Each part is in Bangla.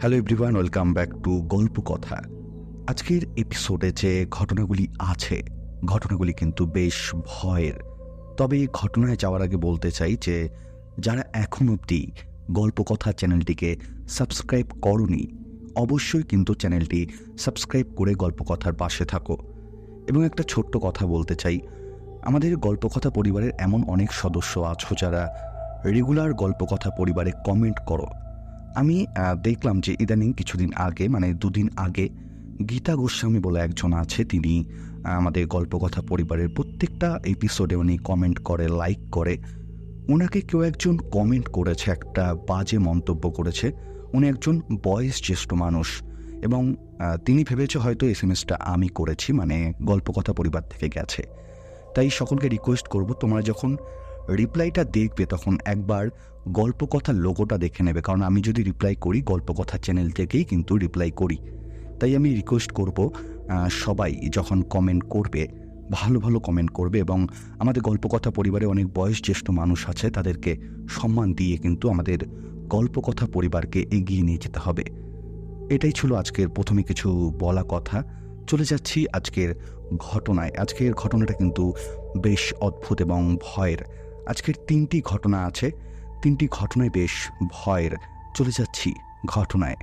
Hello everyone welcome back to গল্প কথা আজকের এপিসোডে যে ঘটনাগুলি আছে, ঘটনাগুলি কিন্তু বেশ ভয়ের। তবে এই ঘটনায় যাওয়ার আগে বলতে চাই যে, যারা এখন অবধি গল্প কথা চ্যানেলটিকে সাবস্ক্রাইব করনি, অবশ্যই কিন্তু চ্যানেলটি সাবস্ক্রাইব করে গল্প কথার পাশে থাকো। এবং একটা ছোট্ট কথা বলতে চাই, আমাদের গল্পকথা পরিবারের এমন অনেক সদস্য আছো যারা রেগুলার গল্পকথা পরিবারে কমেন্ট করো। আমি দেখলাম যে ইদানিং কিছুদিন আগে মানে দুদিন আগে, গীতা গোস্বামী বলে একজন আছে, তিনি আমাদের গল্পকথা পরিবারের প্রত্যেকটা এপিসোডে উনি কমেন্ট করে লাইক করে। ওনাকে কেউ একজন কমেন্ট করেছে, একটা বাজে মন্তব্য করেছে। উনি একজন বয়স জ্যেষ্ঠ মানুষ এবং তিনি ভেবেছে হয়তো এস এম এসটা আমি করেছি মানে গল্পকথা পরিবার থেকে গেছে। তাই সকলকে রিকোয়েস্ট করব, তোমরা যখন রিপ্লাইটা দেখবে তখন একবার গল্পকথার লোগোটা দেখে নেবে। কারণ আমি যদি রিপ্লাই করি, গল্পকথা চ্যানেল থেকেই কিন্তু রিপ্লাই করি। তাই আমি রিকোয়েস্ট করব সবাই যখন কমেন্ট করবে, ভালো ভালো কমেন্ট করবে এবং আমাদের গল্পকথা পরিবারে অনেক বয়স জ্যেষ্ঠ মানুষ আছে, তাদেরকে সম্মান দিয়ে কিন্তু আমাদের গল্পকথা পরিবারকে এগিয়ে নিয়ে যেতে হবে। এটাই ছিল আজকের প্রথমে কিছু বলা কথা। চলে যাচ্ছি আজকের ঘটনায়। আজকের ঘটনাটা কিন্তু বেশ অদ্ভুত এবং ভয়ের আজকের তিনটি ঘটনা আছে। তিনটি ঘটনায় বেশ ভয়ের। চলে যাচ্ছি ঘটনায়।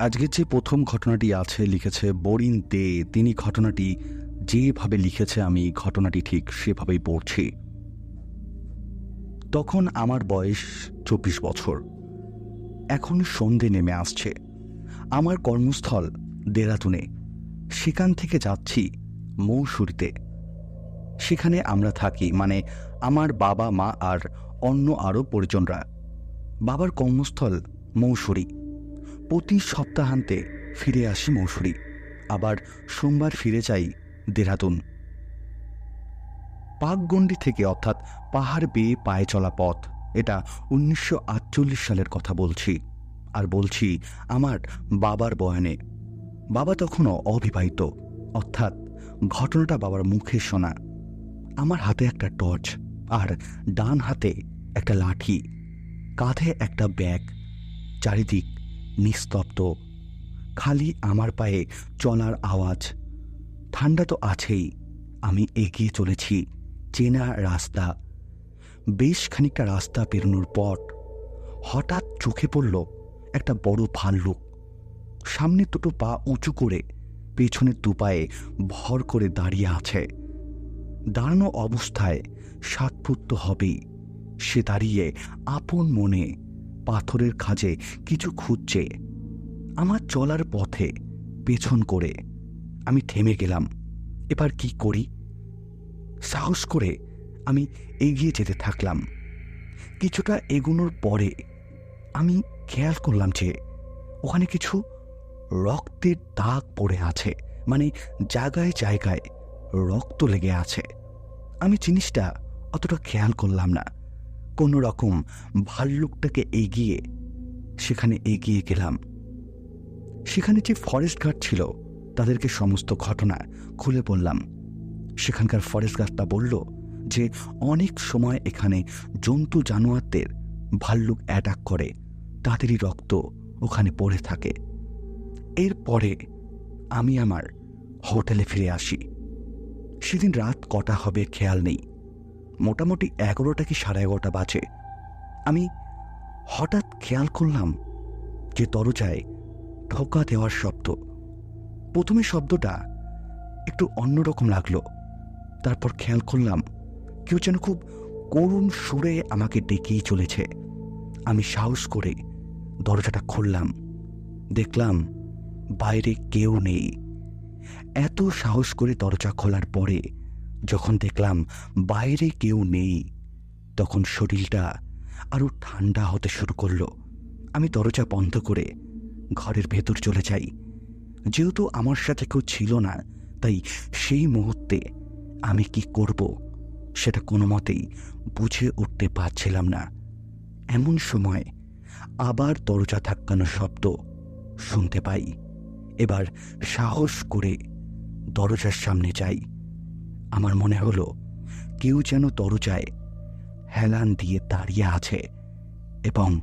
আজকের যে প্রথম ঘটনাটি আছে, লিখেছে বরিন দে। তিনি ঘটনাটি যেভাবে লিখেছে, আমি ঘটনাটি ঠিক সেভাবেই পড়ছি। তখন আমার বয়স চব্বিশ বছর। এখন সন্ধে নেমে আসছে। আমার কর্মস্থল দেরাতুনে সেখান থেকে যাচ্ছি মৌসুরিতে। সেখানে আমরা থাকি মানে আমার বাবা, মা আর অন্য আরও পরিজনরা। বাবার কর্মস্থল মৌসুরি। প্রতি সপ্তাহান্তে ফিরে আসি মৌসুরি। আবার সোমবার ফিরে যাই দেরাদুন। পাকগণ্ডি থেকে অর্থাৎ পাহাড় বেয়ে পায়ে চলা পথ, এটা উনিশশো আটচল্লিশ সালের কথা বলছি। আর বলছি আমার বাবার বয়ানে। বাবা তখনও অবিবাহিত, অর্থাৎ ঘটনাটা বাবার মুখে শোনা। আমার হাতে একটা টর্চ আর ডান হাতে একটা লাঠি, কাঁধে একটা ব্যাগ, চারিদিক নিস্তব্ধ, খালি আমার পায়ে চলার আওয়াজ। ঠান্ডা তো আছেই, আমি এগিয়ে চলেছি চেনা রাস্তা। বেশ খানিকটা রাস্তা পেরোনোর পর হঠাৎ চোখে পড়ল একটা বড় ভাল্লুক সামনে দুটো পা উঁচু করে পেছনের দুপায়ে ভর করে দাঁড়িয়ে আছে। দাঁড়ানো অবস্থায় সাত ফুট তো হবেই। সে দাঁড়িয়ে আপন মনে পাথরের খাঁজে কিছু খুঁজছে। আমার চলার পথে পেছন করে আমি থেমে গেলাম। এবার কি করি? সাহস করে আমি এগিয়ে যেতে থাকলাম। কিছুটা এগোনোর পরে আমি খেয়াল করলাম যে ওখানে কিছু রক্তের দাগ পড়ে আছে। মানে জায়গায় জায়গায় রক্ত লেগে আছে। আমি জিনিসটা অতটা খেয়াল করলাম না। কোনো রকম ভাল্লুকটাকে এগিয়ে সেখানে এগিয়ে গেলাম। সেখানে যে ফরেস্ট গার্ড ছিল, তাদেরকে সমস্ত ঘটনা খুলে বললাম। সেখানকার ফরেস্ট গার্ডটা বলল যে অনেক সময় এখানে জন্তু জানোয়ারদের ভাল্লুক অ্যাটাক করে, তাদেরই রক্ত ওখানে পড়ে থাকে। এরপরে আমি আমার হোটেলে ফিরে আসি। সেদিন রাত কটা হবে খেয়াল নেই। মোটামুটি এগারোটা কি সাড়ে এগারোটা বাজে। আমি হঠাৎ খেয়াল করলাম যে দরজায় ঠোকা দেওয়ার শব্দ। প্রথমে শব্দটা একটু অন্যরকম লাগল। তারপর খেয়াল করলাম কেউ যেন খুব করুণ সুরে আমাকে ডেকেই চলেছে। আমি সাহস করে দরজাটা খুললাম। দেখলাম বাইরে কেউ নেই। এত সাহস করে দরজা খোলার পরে যখন দেখলাম বাইরে কেউ নেই, তখন শরীরটা আরও ঠান্ডা হতে শুরু করল। আমি দরজা বন্ধ করে ঘরের ভেতর চলে যাই। যেহেতু আমার সাথে কেউ ছিল না, তাই সেই মুহূর্তে আমি কি করব সেটা কোনো মতেই বুঝে উঠতে পারছিলাম না। এমন সময় আবার দরজা ধাক্কানো শব্দ শুনতে পাই। এবার সাহস করে দরজার সামনে যাই। আমার মনে হলো কেউ যেন দরজায় হেলান দিয়ে দাঁড়িয়ে আছে এবং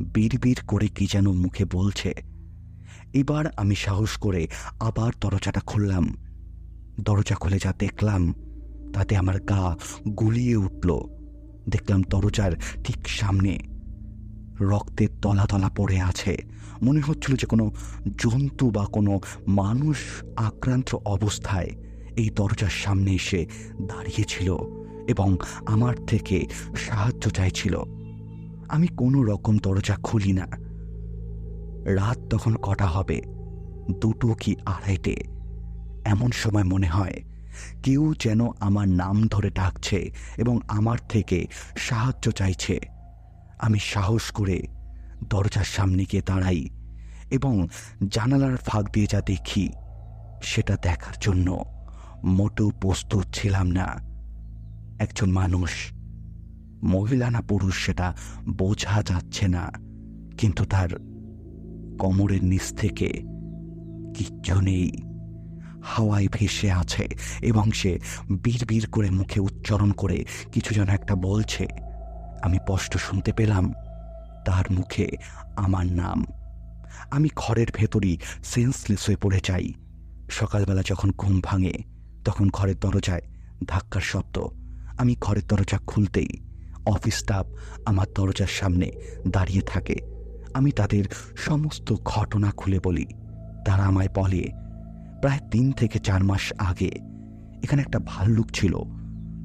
বিড়বিড় করে কি যেন মুখে বলছে। এবার আমি সাহস করে আবার দরজাটা খুললাম। দরজা খুলে যা দেখলাম, তাতে আমার গা গুলিয়ে উঠল। দেখলাম দরজার ঠিক সামনে রক্তের তলা তলা পড়ে আছে। মনে হচ্ছিল যে কোনো জন্তু বা কোনো মানুষ আক্রান্ত অবস্থায় এই দরজার সামনে এসে দাঁড়িয়েছিল এবং আমার থেকে সাহায্য চাইছিল। আমি কোনো রকম দরজা খুলি না। রাত তখন কটা হবে? দুটো কি আড়াইটে? এমন সময় মনে হয়, কেউ যেন আমার নাম ধরে ডাকছে এবং আমার থেকে সাহায্য চাইছে। আমি সাহস করে দরজার সামনে গিয়ে দাঁড়াই এবং জানালার ফাঁক দিয়ে যা দেখি, সেটা দেখার জন্য মোটেও প্রস্তুত ছিলাম না। একজন মানুষ, মহিলা না পুরুষ, সেটা বোঝা যাচ্ছে না, কিন্তু তার কোমরের নিচ থেকে কিচ্ছু নেই। হাওয়ায় ভেসে আছে এবং সে বীর করে মুখে উচ্চারণ করে, কিছু যেন একটা বলছে। আমি স্পষ্ট শুনতে পেলাম। তার মুখে আমার নাম। আমি ঘরের ভেতরই সেন্সলেস হয়ে পড়ে যাই। সকালবেলা যখন ঘুম ভাঙে, তখন ঘরের দরজায় ধাক্কার শব্দ। আমি ঘরের দরজা খুলতেই অফিস স্টাফ আমার দরজার সামনে দাঁড়িয়ে থাকে। আমি তাদের সমস্ত ঘটনা খুলে বলি। তারা আমায় বলে, প্রায় তিন থেকে চার মাস আগে এখানে একটা ভাল্লুক ছিল।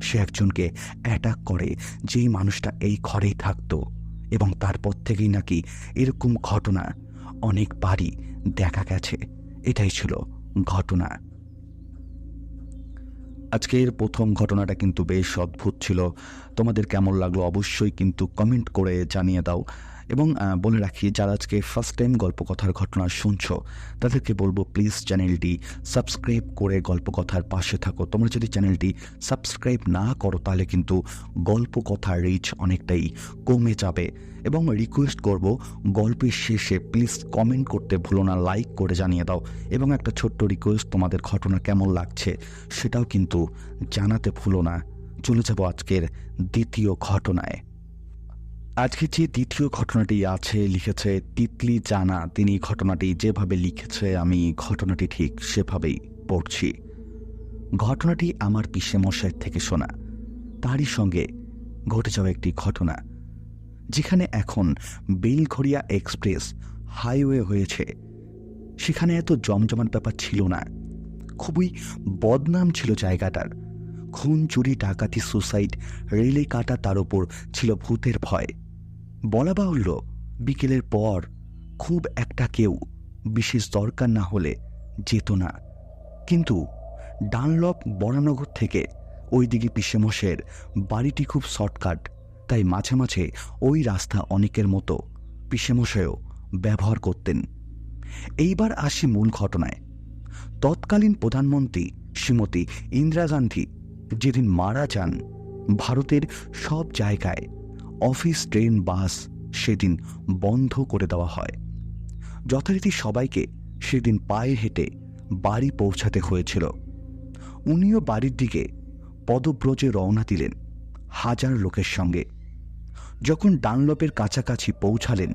সে একজনকে অ্যাটাক করে যেই মানুষটা এই ঘরেই থাকতো। এবং তারপর থেকেই নাকি এরকম ঘটনা অনেক বাড়ি দেখা গেছে। এটাই ছিল ঘটনা। আজকের প্রথম ঘটনাটা কিন্তু বেশ অদ্ভুত ছিল। তোমাদের কেমন লাগল অবশ্যই কিন্তু কমেন্ট করে জানিয়ে দাও। এবং বলে রাখি, যারা আজকে ফার্স্ট টাইম গল্পকথার ঘটনা শুনছ, তাদেরকে বলব প্লিজ চ্যানেলটি সাবস্ক্রাইব করে গল্পকথার পাশে থাকো। তোমরা যদি চ্যানেলটি সাবস্ক্রাইব না করো, তাহলে কিন্তু গল্পকথার রিচ অনেকটাই কমে যাবে। এবং রিকোয়েস্ট করব, গল্পের শেষে প্লিজ কমেন্ট করতে ভুলো না লাইক করে জানিয়ে দাও। এবং একটা ছোট্ট রিকোয়েস্ট তোমাদের ঘটনা কেমন লাগছে, সেটাও কিন্তু জানাতে ভুলো না। চলে যাব আজকের দ্বিতীয় ঘটনায়। আজকে যে দ্বিতীয় ঘটনাটি আছে, লিখেছে, তিতলি জানা, তিনি ঘটনাটি যেভাবে লিখেছে, আমি ঘটনাটি ঠিক সেভাবেই পড়ছি। ঘটনাটি আমার মশাইয়ের থেকে শোনা। তারই সঙ্গে ঘটে যাওয়া একটি ঘটনা, যেখানে এখন বেলঘরিয়া এক্সপ্রেস হাইওয়ে হয়েছে। সেখানে এত জমজমাট ব্যাপার ছিল না। খুবই বদনাম ছিল জায়গাটার। খুন চুরি ডাকাতি, সুসাইড, রেলে কাটা তার ওপর ছিল ভূতের ভয়। বলা বাহুল্য, বিকেলের পর খুব একটা কেউ বিশেষ দরকার না হলে যেত না। কিন্তু ডানলপ বরানগর থেকে ওই দিকে পিসেমশের বাড়িটি খুব শর্টকাট, তাই মাঝে মাঝে ওই রাস্তা অনেকের মতো পিসেমশায়ও ব্যবহার করতেন। এইবার আসি মূল ঘটনায়। তৎকালীন প্রধানমন্ত্রী শ্রীমতী ইন্দিরা গান্ধী যেদিন মারা যান, ভারতের সব জায়গায় অফিস, ট্রেন, বাস সেদিন বন্ধ করে দেওয়া হয়। যথারীতি সবাইকে সেদিন পায়ে হেঁটে বাড়ি পৌঁছাতে হয়েছিল। উনিও বাড়ির দিকে পদব্রজে রওনা দিলেন হাজার লোকের সঙ্গে। যখন ডানলপের কাছাকাছি পৌঁছালেন,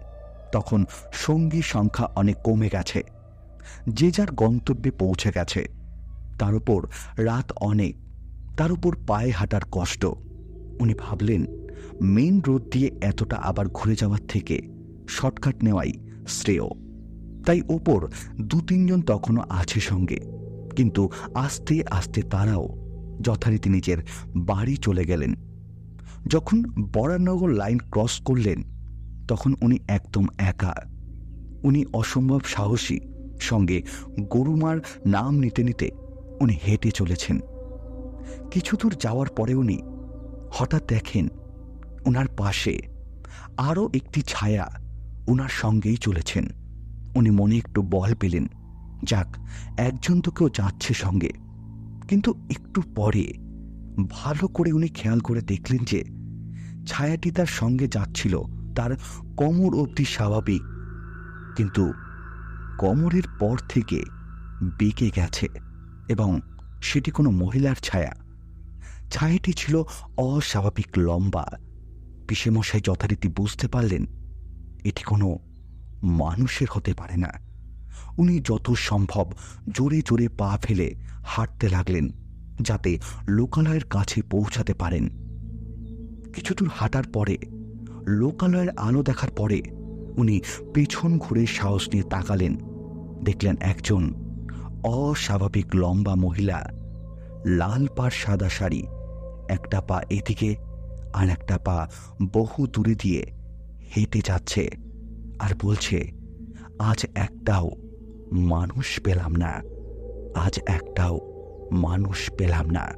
তখন সঙ্গী সংখ্যা অনেক কমে গেছে। যে যার গন্তব্যে পৌঁছে গেছে, তার উপর রাত অনেক, তার উপর পায়ে হাঁটার কষ্ট। উনি ভাবলেন মেইন রোড দিয়ে এতটা আবার ঘুরে যাওয়ার থেকে শর্টকাট নেওয়াই শ্রেয়। তাই ওপর দু তিনজন তখনও আছে সঙ্গে। কিন্তু আস্তে আস্তে তারাও যথারীতি নিজের বাড়ি চলে গেলেন। যখন বরানগর লাইন ক্রস করলেন, তখন উনি একদম একা। উনি অসম্ভব সাহসী, সঙ্গে গরুমার নাম নিতে নিতে উনি হেঁটে চলেছেন। কিছু দূর যাওয়ার পরে উনি হঠাৎ দেখেন ওনার পাশে। আরও একটি ছায়া ওনার সঙ্গেই চলেছেন। উনি মনে একটু বল পেলেন, যাক, একজন তো কেউ যাচ্ছে সঙ্গে। কিন্তু একটু পরে ভালো করে উনি খেয়াল করে দেখলেন যে ছায়াটি তার সঙ্গে যাচ্ছিল, তার কোমর অবধি স্বাভাবিক। কিন্তু কোমরের পর থেকে বেঁকে গেছে এবং সেটি কোনো মহিলার ছায়া। ছায়াটি ছিল অস্বাভাবিক লম্বা। পিসেমশাই যথারীতি বুঝতে পারলেন, এটি কোনো মানুষের হতে পারে না। উনি যত সম্ভব জোরে জোরে পা ফেলে হাঁটতে লাগলেন, যাতে লোকালয়ের কাছে পৌঁছাতে পারেন। কিছু দূর হাঁটার পরে, লোকালয়ের আলো দেখার পরে উনি পেছন ঘুরে সাহস নিয়ে তাকালেন। দেখলেন একজন অস্বাভাবিক লম্বা মহিলা, লাল পাড় সাদা শাড়ি, একটা পা এদিকে আর একটা পা বহু দূরে দিয়ে হেঁটে যাচ্ছে আর বলছে, আজ একটাও মানুষ পেলাম না, আজ একটাও মানুষ পেলাম না।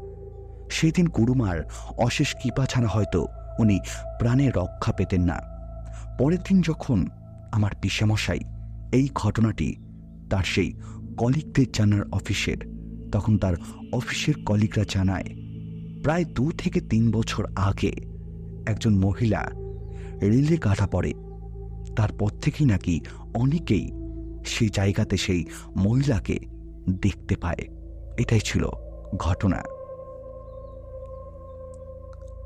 সেদিন গুরুমার অশেষ কৃপা ছাড়া হয়তো উনি প্রাণে রক্ষা পেতেন না। পরের দিন যখন আমার পিসেমশাই এই ঘটনাটি তার সেই কলিগদের জানার অফিসের, তখন তার অফিসের কলিগরা জানায় প্রায় দু থেকে তিন বছর আগে একজন মহিলা রেলে কাটা পড়ে। তারপর থেকেই নাকি অনেকেই সেই জায়গাতে সেই মহিলাকে দেখতে পায়। এটাই ছিল ঘটনা।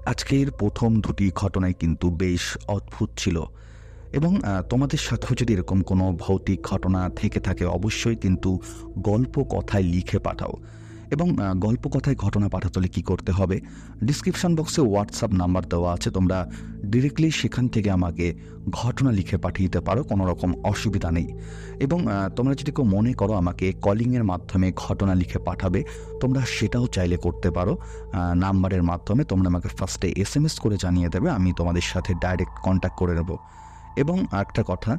আজকের প্রথম দুটি ঘটনায় কিন্তু বেশ অদ্ভুত ছিল এবং তোমাদের সাথেও যদি এরকম কোনো ভৌতিক ঘটনা থেকে থাকে, অবশ্যই কিন্তু গল্প কথায় লিখে পাঠাও। এবং গল্প কথায় ঘটনা হলে কী করতে হবে ডিসক্রিপশন বক্সে হোয়াটসঅ্যাপ নাম্বার দেওয়া আছে, তোমরা ডিরেক্টলি সেখান থেকে আমাকে ঘটনা লিখে পাঠিয়ে দিতে পারো কোনো রকম অসুবিধা নেই। এবং তোমরা যদি কেউ মনে করো আমাকে কলিংয়ের মাধ্যমে ঘটনা লিখে পাঠাবে, তোমরা সেটাও চাইলে করতে পারো নাম্বারের মাধ্যমে তোমরা আমাকে ফার্স্টে এস এম এস করে জানিয়ে দেবে, আমি তোমাদের সাথে ডাইরেক্ট কন্ট্যাক্ট করে নেব। এবং একটা কথা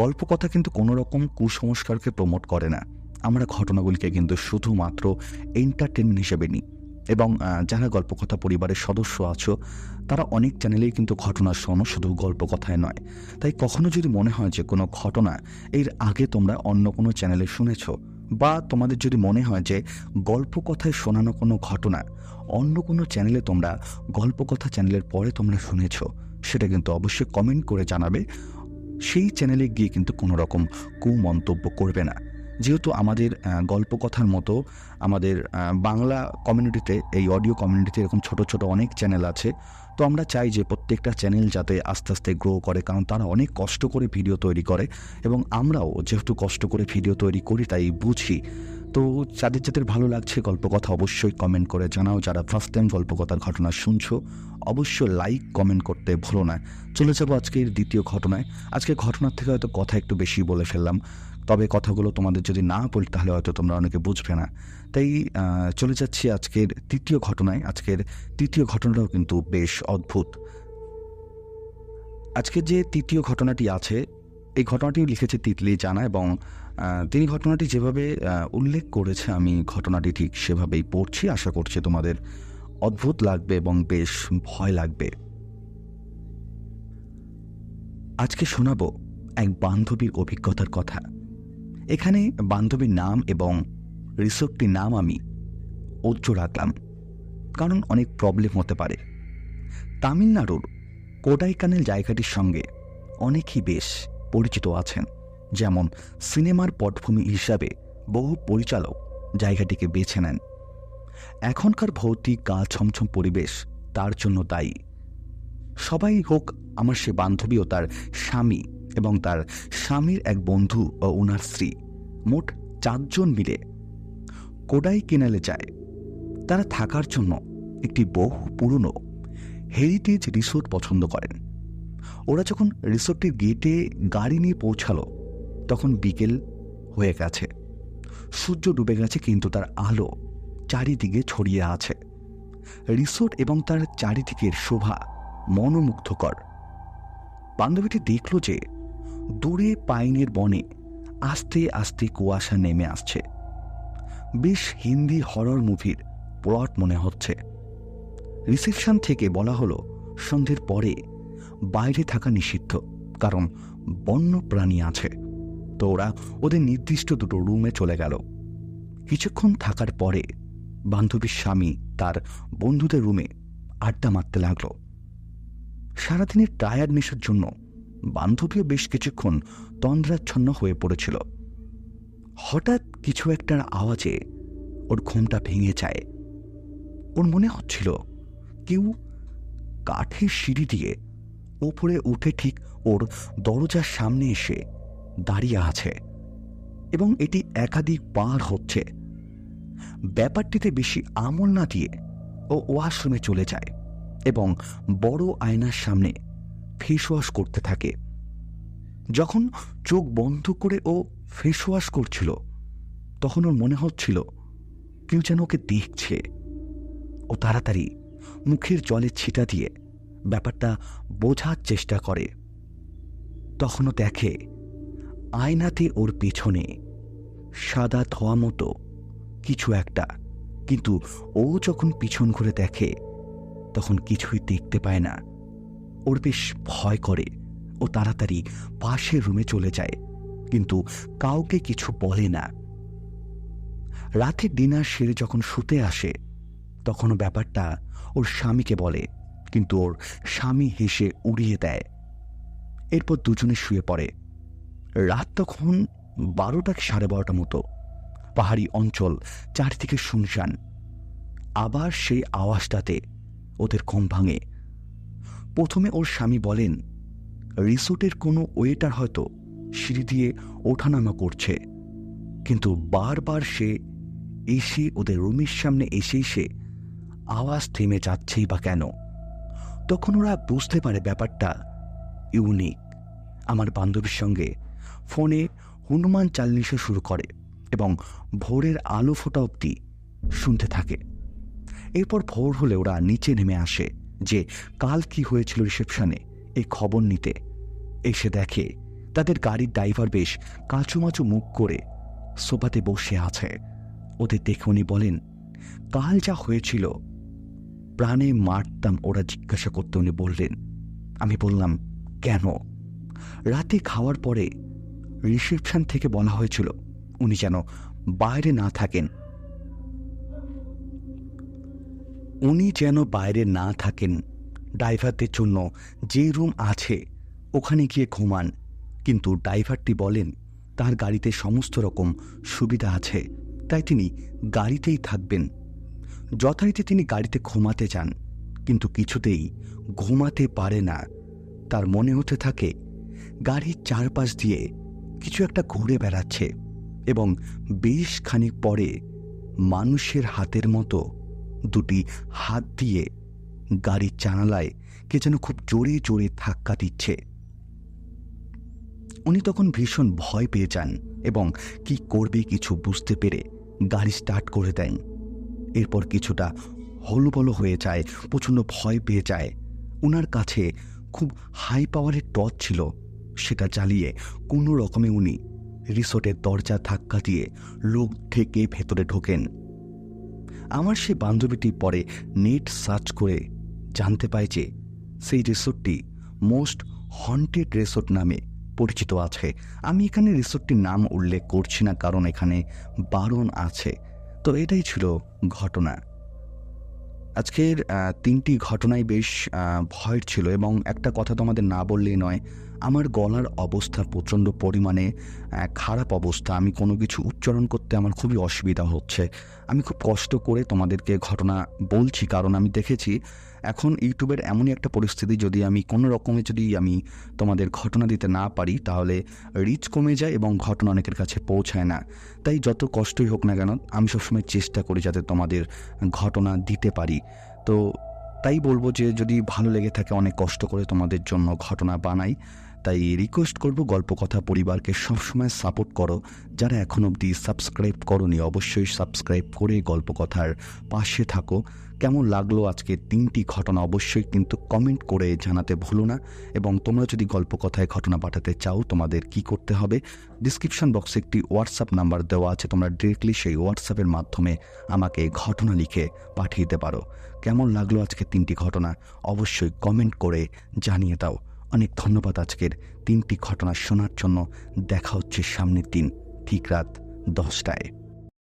গল্প কথা কিন্তু কোনো রকম কুসংস্কারকে প্রমোট করে না। আমরা ঘটনাগুলিকে কিন্তু শুধুমাত্র এন্টারটেনমেন্ট হিসেবে নিই। এবং যারা গল্পকথা পরিবারের সদস্য আছো, তারা অনেক চ্যানেলেই কিন্তু ঘটনা শোনো, শুধু গল্প কথায় নয়। তাই কখনো যদি মনে হয় যে কোনো ঘটনা এর আগে তোমরা অন্য কোনো চ্যানেলে শুনেছ, বা তোমাদের যদি মনে হয় যে গল্প কথায় শোনানো কোনো ঘটনা অন্য কোনো চ্যানেলে তোমরা গল্প কথা চ্যানেলের পরে তোমরা শুনেছ, সেটা কিন্তু অবশ্যই কমেন্ট করে জানাবে। সেই চ্যানেলে গিয়ে কিন্তু কোনো রকম কুমন্তব্য করবে না। যেহেতু আমাদের গল্পকথার মতো আমাদের বাংলা কমিউনিটিতে এই অডিও কমিউনিটিতে এরকম ছোট ছোট অনেক চ্যানেল আছে, তো আমরা চাই যে প্রত্যেকটা চ্যানেল যাতে আস্তে আস্তে গ্রো করে, কারণ তারা অনেক কষ্ট করে ভিডিও তৈরি করে এবং আমরাও যেহেতু কষ্ট করে ভিডিও তৈরি করি, তাই বুঝি। তো যাদের যাদের ভালো লাগছে গল্পকথা অবশ্যই কমেন্ট করে জানাও। যারা ফার্স্ট টাইম গল্পকথার ঘটনা শুনছো, অবশ্যই লাইক কমেন্ট করতে ভুলো না। চলে যাব আজকের দ্বিতীয় ঘটনায়। আজকে ঘটনার থেকে হয়তো কথা একটু বেশি বলে ফেললাম। তবে কথাগুলো তোমাদের যদি না বলি, তাহলে হয়তো তোমরা অনেকে বুঝবে না। তাই চলে যাচ্ছি আজকের তৃতীয় ঘটনায়। আজকের তৃতীয় ঘটনাটাও কিন্তু বেশ অদ্ভুত। আজকে যে তৃতীয় ঘটনাটি আছে, এই ঘটনাটিও লিখেছে তিতলি জানা এবং তিনি ঘটনাটি যেভাবে উল্লেখ করেছে, আমি ঘটনাটি ঠিক সেভাবেই পড়ছি। আশা করছি তোমাদের অদ্ভুত লাগবে এবং বেশ ভয় লাগবে। আজকে শোনাবো এক বান্ধবীর অভিজ্ঞতার কথা। এখানে বান্ধবীর নাম এবং রিসোর্টটির নাম আমি উচ্চ রাখলাম, কারণ অনেক প্রবলেম হতে পারে। তামিলনাড়ুর কোডাইকানেল জায়গাটির সঙ্গে অনেকেই বেশ পরিচিত আছেন, যেমন সিনেমার পটভূমি হিসাবে বহু পরিচালক জায়গাটিকে বেছে নেন। এখনকার ভৌতিক গা ছমছম পরিবেশ তার জন্য দায়ী। সবাই হোক আমার সে বান্ধবী ও তার স্বামী এবং তার স্বামীর এক বন্ধু ও ওনার স্ত্রী, মোট চারজন মিলে কোডাই কেনালে যায়। তারা থাকার জন্য একটি বহু পুরনো হেরিটেজ রিসোর্ট পছন্দ করেন। ওরা যখন রিসোর্টটির গেটে গাড়ি নিয়ে পৌঁছালো, তখন বিকেল হয়ে গেছে। সূর্য ডুবে গেছে কিন্তু তার আলো চারিদিকে ছড়িয়ে আছে। রিসোর্ট এবং তার চারিদিকের শোভা মনোমুগ্ধকর। বান্ধবীটি দেখল যে দূরে পাইনের বনে আস্তে আস্তে কুয়াশা নেমে আসছে। বেশ হিন্দি হরর মুভির প্লট মনে হচ্ছে। রিসেপশন থেকে বলা হলো, সন্ধ্যের পরে বাইরে থাকা নিষিদ্ধ, কারণ বন্য প্রাণী আছে। তো ওরা ওদের নির্দিষ্ট দুটো রুমে চলে গেল। কিছুক্ষণ থাকার পরে বান্ধবীর স্বামী তার বন্ধুদের রুমে আড্ডা মারতে লাগল। সারাদিনের টায়ার্ডনেসের জন্য বান্ধবীও বেশ কিছুক্ষণ তন্দ্রাচ্ছন্ন হয়ে পড়েছিল। হঠাৎ কিছু একটার আওয়াজে ওর ঘুমটা ভেঙে যায়। ওর মনে হচ্ছিল কেউ কাঠের সিঁড়ি দিয়ে ওপরে উঠে ঠিক ওর দরজার সামনে এসে দাঁড়িয়ে আছে এবং এটি একাধিক বার হচ্ছে। ব্যাপারটিতে বেশি আমল না দিয়ে ও ওয়াশরুমে চলে যায় এবং বড় আয়নার সামনে ফেস ওয়াশ করতে থাকে। যখন চোখ বন্ধ করে ও ফেসওয়াশ করছিল, তখন ওর মনে হচ্ছিল কেউ যেন ওকে দেখছে। ও তাড়াতাড়ি মুখের জলে ছিটা দিয়ে ব্যাপারটা বোঝার চেষ্টা করে। তখনও দেখে আয়নাতে ওর পেছনে সাদা ধোয়া মতো কিছু একটা। কিন্তু ও যখন পিছন ঘুরে দেখে, তখন কিছুই দেখতে পায় না। ওর বেশ ভয় করে ও তাড়াতাড়ি পাশের রুমে চলে যায়, কিন্তু কাউকে কিছু বলে না। রাতে ডিনার সেরে যখন শুতে আসে, তখনও ব্যাপারটা ওর স্বামীকে বলে, কিন্তু ওর স্বামী হেসে উড়িয়ে দেয়। এরপর দুজনে শুয়ে পড়ে। রাত তখন বারোটা সাড়ে বারোটা মতো। পাহাড়ি অঞ্চল চারদিকে শুনশান। আবার সেই আওয়াজটাতে ওদের ঘুম ভাঙে। প্রথমে ওর স্বামী বলেন, রিসোর্টের কোনো ওয়েটার হয়তো সিঁড়ি দিয়ে ওঠানামা করছে। কিন্তু বারবার সে এসে ওদের রুমের সামনে এসে এসে আওয়াজ থেমে যাচ্ছেই বা কেন? তখন ওরা বুঝতে পারে ব্যাপারটা ইউনিক। আমার বান্ধবীর সঙ্গে ফোনে হনুমান চাল্লিশা শুরু করে এবং ভোরের আলো ফোটা অব্দি শুনতে থাকে। এরপর ভোর হলে ওরা নিচে নেমে আসে। যে কাল কি হয়েছিল রিসেপশনে এই খবর নিতে। এসে দেখে, তাদের গাড়ির ড্রাইভার বেশ কাঁচুমাচু মুখ করে সোফাতে বসে আছে। ওদের দেখে উনি বলেন, কাল যা হয়েছিল, প্রাণে মারতাম। ওরা জিজ্ঞাসা করতে উনি বললেন, আমি বললাম, কেন? রাতে খাওয়ার পরে রিসেপশন থেকে বলা হয়েছিল, উনি যেন বাইরে না থাকেন। উনি যেন বাইরে না থাকেন। ড্রাইভারদের জন্য যে রুম আছে, ওখানে গিয়ে ঘুমান। কিন্তু ড্রাইভারটি বলেন, তার গাড়িতে সমস্ত রকম সুবিধা আছে, তাই তিনি গাড়িতেই থাকবেন। যথারীতি তিনি গাড়িতে ঘুমাতে যান, কিন্তু কিছুতেই ঘুমাতে পারে না। তার মনে হতে থাকে, গাড়ির চারপাশ দিয়ে কিছু একটা ঘুরে বেড়াচ্ছে এবং বেশ খানিক পরে মানুষের হাতের মতো দুটি হাত দিয়ে গাড়ির জানালায় কে যেন খুব জোরে জোরে ধাক্কা দিচ্ছে। উনি তখন ভীষণ ভয় পেয়ে যান এবং কি করবে কিছু বুঝতে পেরে গাড়ি স্টার্ট করে দেন। এরপর কিছুটা হলবল হয়ে যায়, প্রচণ্ড ভয় পেয়ে যায়। ওনার কাছে খুব হাই পাওয়ারের টর্চ ছিল, সেটা চালিয়ে কোনো রকমে উনি রিসোর্টের দরজা ধাক্কা দিয়ে লোক থেকে ভেতরে ঢোকেন। আমার সেই বান্ধবীটি পরে নেট সার্চ করে জানতে পায় যে সেই রিসোর্টটি মোস্ট হন্টেড রিসোর্ট নামে পরিচিত আছে। আমি এখানে রিসোর্টটির নাম উল্লেখ করছি না, কারণ এখানে বারণ আছে। তো এটাই ছিল ঘটনা। আজকের তিনটি ঘটনাই বেশ ভয়ের ছিল এবং একটা কথা তোমাদের না বললেই নয় আমার গলার অবস্থা প্রচণ্ড পরিমাণে খারাপ অবস্থা। আমি কোনো কিছু উচ্চারণ করতে আমার খুবই অসুবিধা হচ্ছে। আমি খুব কষ্ট করে তোমাদেরকে ঘটনা বলছি, কারণ আমি দেখেছি এখন ইউটিউবের এমনই একটা পরিস্থিতি, যদি আমি কোনো রকমে যদি আমি তোমাদের ঘটনা দিতে না পারি, তাহলে রিচ কমে যায় এবং ঘটনা অনেকের কাছে পৌঁছায় না। তাই যত কষ্টই হোক না কেন, আমি সবসময় চেষ্টা করি যাতে তোমাদের ঘটনা দিতে পারি। তো তাই বলব যে যদি ভালো লেগে থাকে, অনেক কষ্ট করে তোমাদের জন্য ঘটনা বানাই। তাই রিকোয়েস্ট করব গল্প কথা পরিবারকে সবসময় সাপোর্ট করো। যারা এখন অবধি সাবস্ক্রাইব করনি, অবশ্যই সাবস্ক্রাইব করে গল্প কথার পাশে থাকো। কেমন লাগল আজকে তিনটি ঘটনা অবশ্যই কিন্তু কমেন্ট করে জানাতে ভুলো না এবং তোমরা যদি গল্প কথায় ঘটনা পাঠাতে চাও, তোমাদের কি করতে হবে? ডিসক্রিপশন বক্সে একটি হোয়াটসঅ্যাপ নাম্বার দেওয়া আছে, তোমরা ডিরেক্টলি সেই হোয়াটসঅ্যাপের মাধ্যমে আমাকে ঘটনা লিখে পাঠিয়ে দিতে পারো। কেমন লাগল আজকে তিনটি ঘটনা? অবশ্যই কমেন্ট করে জানিয়ে দাও। অনেক ধন্যবাদ আজকের তিনটি ঘটনা শোনার জন্য। দেখা হচ্ছে সামনের দিন, ঠিক রাত দশটায়।